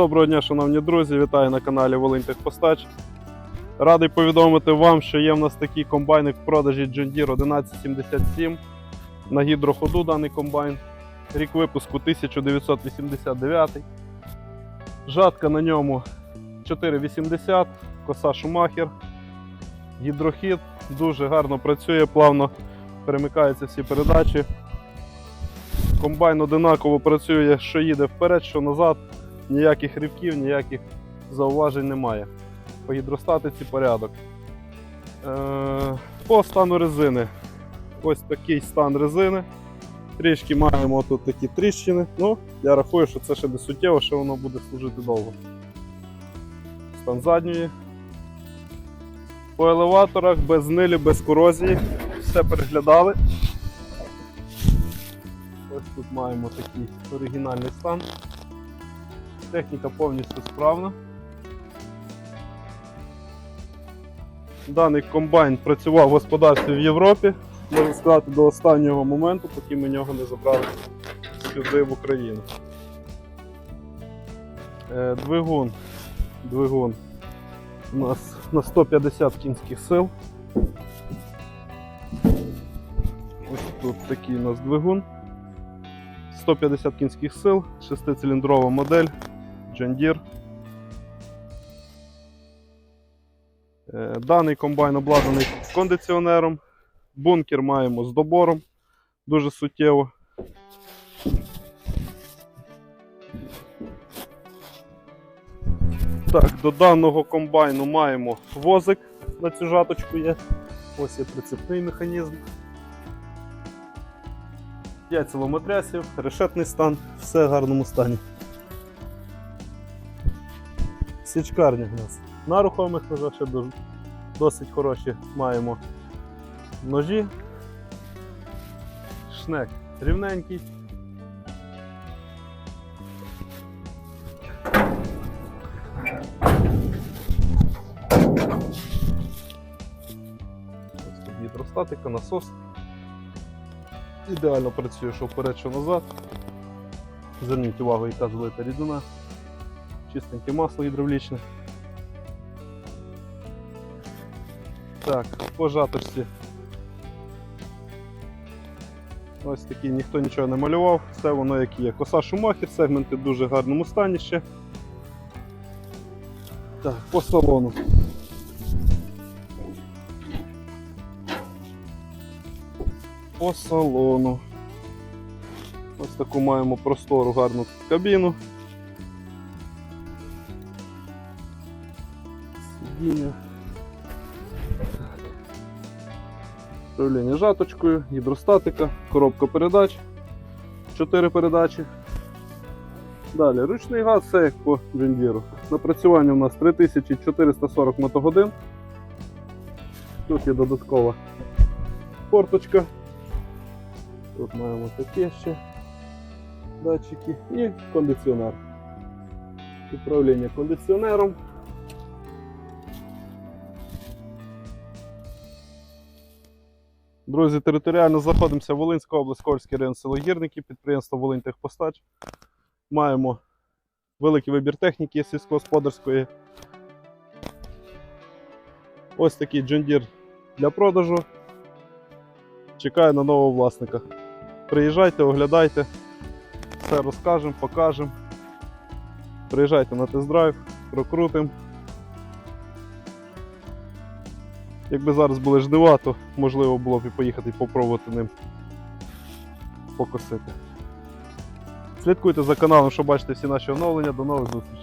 Доброго дня, шановні друзі! Вітаю на каналі Волинь Техпостач. Радий повідомити вам, що є в нас такий комбайник в продажі John Deere 1177 на гідроходу даний комбайн. Рік випуску 1989. Жатка на ньому 480, коса Шумахер, гідрохід, дуже гарно працює, плавно перемикаються всі передачі. Комбайн одинаково працює, що їде вперед, що назад. Ніяких рівків, ніяких зауважень немає. По гідростатиці порядок. Е, по стану резини. Ось такий стан резини. Трішки маємо тут такі тріщини. Ну, я рахую, що це ще не суттєво, що воно буде служити довго. Стан задньої. По елеваторах без нилі, без корозії. Все переглядали. Ось тут маємо такий оригінальний стан. Техніка повністю справна. Даний комбайн працював в господарстві в Європі, можна сказати, до останнього моменту, поки ми нього не забрали сюди в Україну. Е, Двигун. Двигун у нас на 150 кінських сил. Ось тут такий у нас двигун. 150 кінських сил, 6-циліндрова модель John Deere. Е, Даний комбайн обладнаний кондиціонером. Бункер маємо з добором. Дуже суттєво. Так, до даного комбайну маємо возик на цю жаточку є. Ось є прицепний механізм. 5 цилометрясів, решетний стан, все в гарному стані. Січкарня в нас на рухомих ножах ще досить хороші маємо ножі. Шнек рівненький. Гідростатика, насос. Ідеально працює, що вперед, що назад. Зверніть увагу, яка злита рідина. Чистеньке масло гідравлічне. Так, по жаточці. Ось такі ніхто нічого не малював, все воно як є. Коса Шумахер, сегменти в дуже гарному стані ще. Так, по салону. По салону. Ось таку маємо простору гарну кабіну. Сидіння. Управління жаточкою, гідростатика, коробка передач, 4 передачі. Далі ручний газ, все як по джендіру. Напрацювання у нас 3440 мотогодин. Тут є додаткова форточка. Тут маємо таке ще датчики і кондиціонер. Управління кондиціонером. Друзі, територіально знаходимося Волинська область, Ковальський район, село Гірники, підприємство Волинь Техпостач. Маємо великий вибір техніки сільськогосподарської. Ось такий Deere для продажу. Чекаю на нового власника. Приїжджайте, оглядайте, все розкажемо, покажемо. Приїжджайте на тест-драйв, прокрутимо. Якби зараз були жнива, то можливо було б і поїхати і попробувати ним покосити. Слідкуйте за каналом, щоб бачити всі наші оновлення. До нових зустрічей!